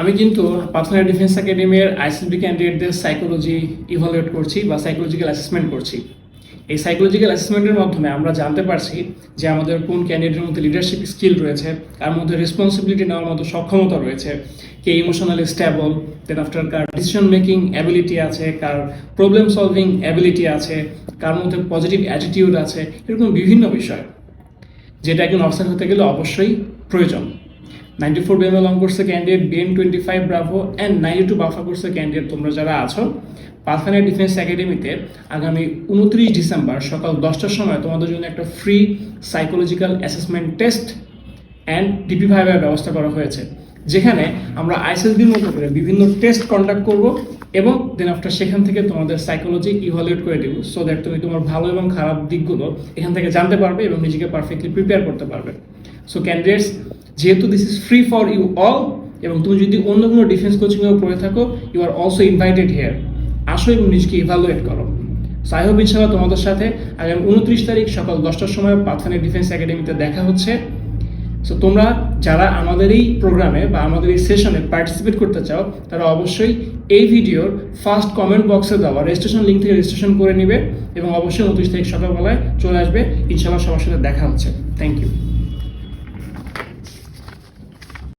আমি কিন্তু পাথনা ডিফেন্স একাডেমির আইসিবি ক্যান্ডিডেটদের সাইকোলজি ইভালুয়েট করছি বা সাইকোলজিক্যাল অ্যাসেসমেন্ট করছি। এই সাইকোলজিক্যাল অ্যাসেসমেন্টের মাধ্যমে আমরা জানতে পারছি যে আমাদের কোন ক্যান্ডিডেটের মধ্যে লিডারশিপ স্কিল রয়েছে কার মধ্যে রেসপন্সিবিলিটি নেওয়ার মতো সক্ষমতা রয়েছে, কে ইমোশনালি স্ট্যাবল দেন আফটার কার ডিসিশন মেকিং অ্যাবিলিটি আছে, কার প্রবলেম সলভিং অ্যাবিলিটি আছে, কার মধ্যে পজিটিভ অ্যাটিটিউড আছে, এরকম বিভিন্ন বিষয়, যেটা একজন অফিসার হতে গেলে অবশ্যই প্রয়োজন। নাইনটি ফোর বেমে লং কোর্সের candidate BN twenty five bravo and ninety two BAFA কোর্সের ক্যান্ডিডেট তোমরা যারা আছো পাথখানা ডিফেন্স একাডেমিতে আগামী উনত্রিশ ডিসেম্বর সকাল দশটার সময় তোমাদের জন্য একটা free psychological assessment test and DP ভাইবার ব্যবস্থা করা হয়েছে, যেখানে আমরা আইএসএসবির মতো করে বিভিন্ন টেস্ট কন্ডাক্ট করব এবং দেন আফটার সেখান থেকে তোমাদের সাইকোলজি ইভালুয়েট করে দেবো সো দ্যাট তুমি তোমার ভালো এবং খারাপ দিকগুলো এখান থেকে জানতে পারবে এবং নিজেকে পারফেক্টলি প্রিপেয়ার করতে পারবে। সো ক্যান্ডিডেটস যেহেতু this is free for you all এবং তুমি যদি অন্য কোনো ডিফেন্স কোচিংয়েও পড়ে থাকো you are also invited here আসো এবং নিজেকে ইভালুয়েট করো। সাহেব ইনশাল্লাহ তোমাদের সাথে আগামী উনত্রিশ তারিখ সকাল দশটার সময় পাথানি ডিফেন্স একাডেমিতে দেখা হচ্ছে। সো তোমরা যারা আমাদের এই প্রোগ্রামে বা আমাদের এই সেশনে পার্টিসিপেট করতে চাও, তারা অবশ্যই এই ভিডিওর ফার্স্ট কমেন্ট বক্সে দেওয়া রেজিস্ট্রেশন লিঙ্ক থেকে রেজিস্ট্রেশন করে নিবে এবং অবশ্যই উনত্রিশ তারিখ সকালবেলায় চলে আসবে। ইনশাল্লাহ সবার সাথে দেখা হচ্ছে। Thank you